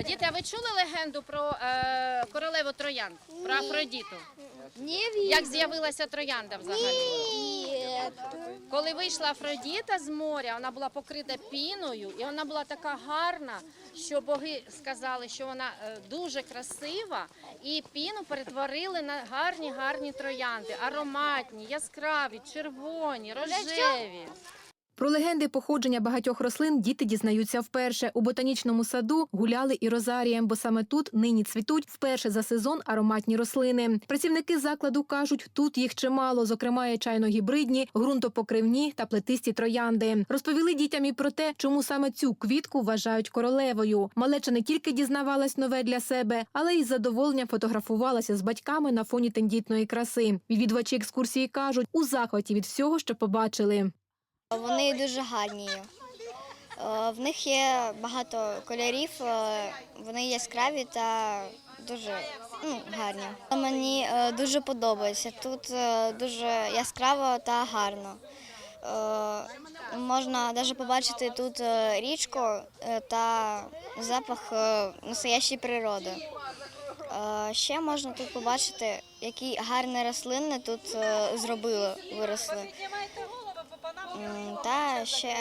А діти, а ви чули легенду про е, королеву Троян, про Афродіту? Ні, Як з'явилася троянда взагалі? Ні. Коли вийшла Афродіта з моря, вона була покрита піною, і вона була така гарна, що боги сказали, що вона е, дуже красива, і піну перетворили на гарні гарні троянди, ароматні, яскраві, червоні, рожеві. Про легенди походження багатьох рослин діти дізнаються вперше. У ботанічному саду гуляли і розарієм, бо саме тут нині цвітуть вперше за сезон ароматні рослини. Працівники закладу кажуть, тут їх чимало, зокрема і чайно-гібридні, ґрунтопокривні та плетисті троянди. Розповіли дітям і про те, чому саме цю квітку вважають королевою. Малеча не тільки дізнавалась нове для себе, але й з задоволенням фотографувалася з батьками на фоні тендітної краси. Відвідувачі екскурсії кажуть, у захваті від всього, що побачили. Вони дуже гарні. Е, В них є багато кольорів, е, вони яскраві та дуже ну, гарні. Мені е, дуже подобається. Тут дуже яскраво та гарно. Можна навіть побачити тут річку та запах настоящої природи. Ще можна тут побачити, які гарні рослини тут зробили, виросли. Та ще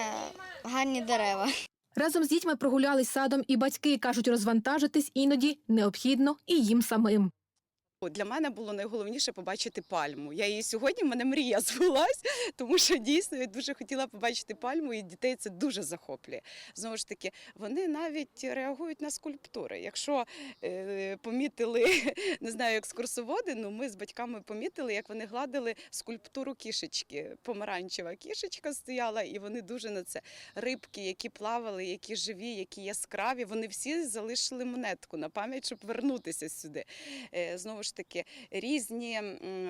гарні дерева. Разом з дітьми прогулялись садом і батьки кажуть, розвантажитись іноді необхідно і їм самим. Для мене було найголовніше побачити пальму. Я її сьогодні, в мене мрія збулась, тому що дійсно я дуже хотіла побачити пальму, і дітей це дуже захоплює. Знову ж таки, вони навіть реагують на скульптури. Якщо е, помітили, не знаю, екскурсоводи, ну ми з батьками помітили, як вони гладили скульптуру кішечки. Помаранчева кішечка стояла, і вони дуже на це рибки, які плавали, які живі, які яскраві. Вони всі залишили монетку на пам'ять, щоб вернутися сюди. Е, Знову ж таки, різні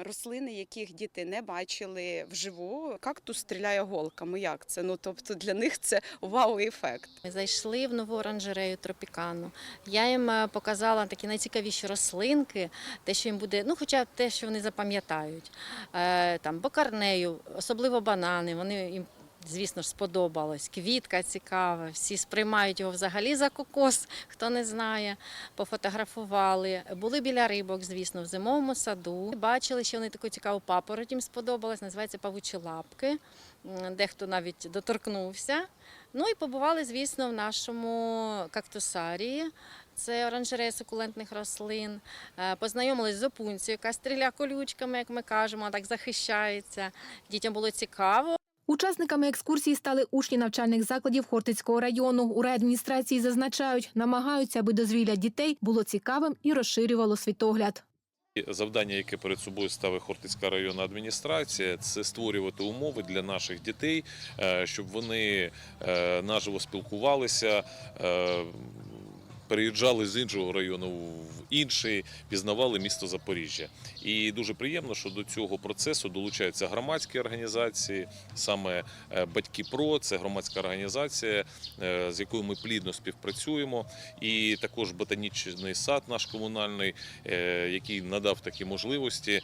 рослини, яких діти не бачили вживу. Кактус стріляє голками. Як це? Ну тобто для них це вау-ефект. Ми зайшли в нову оранжерею тропікану. Я їм е, показала такі найцікавіші рослинки, те, що їм буде, ну хоча те, що вони запам'ятають. Е, там бокарнею, особливо банани. Вони їм. Звісно ж, сподобалось. Квітка цікава, всі сприймають його взагалі за кокос, хто не знає. Пофотографували. Були біля рибок, звісно, в зимовому саду. Бачили, що вони таку цікаву папороть їм сподобалась, називається павучі лапки. Дехто навіть доторкнувся. Ну і побували, звісно, в нашому кактусарії. Це оранжерея сукулентних рослин. Е, Познайомились з опунцією, яка стріля колючками, як ми кажемо, так захищається. Дітям було цікаво. Учасниками екскурсії стали учні навчальних закладів Хортицького району. У райадміністрації зазначають, намагаються, аби дозвілля дітей було цікавим і розширювало світогляд. Завдання, яке перед собою ставить Хортицька районна адміністрація, це створювати умови для наших дітей, е, щоб вони е, наживо спілкувалися. Переїжджали з іншого району в інший, пізнавали місто Запоріжжя. І дуже приємно, що до цього процесу долучаються громадські організації, саме е, Батьки ПРО, це громадська організація, е, з якою ми плідно співпрацюємо. І також ботанічний сад наш комунальний, е, який надав такі можливості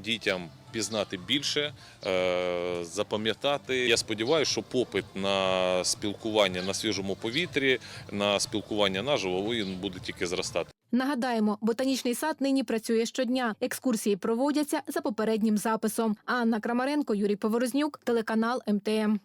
дітям пізнати більше, е, запам'ятати. Я сподіваюся, що попит на спілкування на свіжому повітрі, на спілкування наживо він буде тільки зростати. Нагадаємо, ботанічний сад нині працює щодня. Екскурсії проводяться за попереднім записом. Анна Крамаренко, Юрій Поворознюк, телеканал МТМ.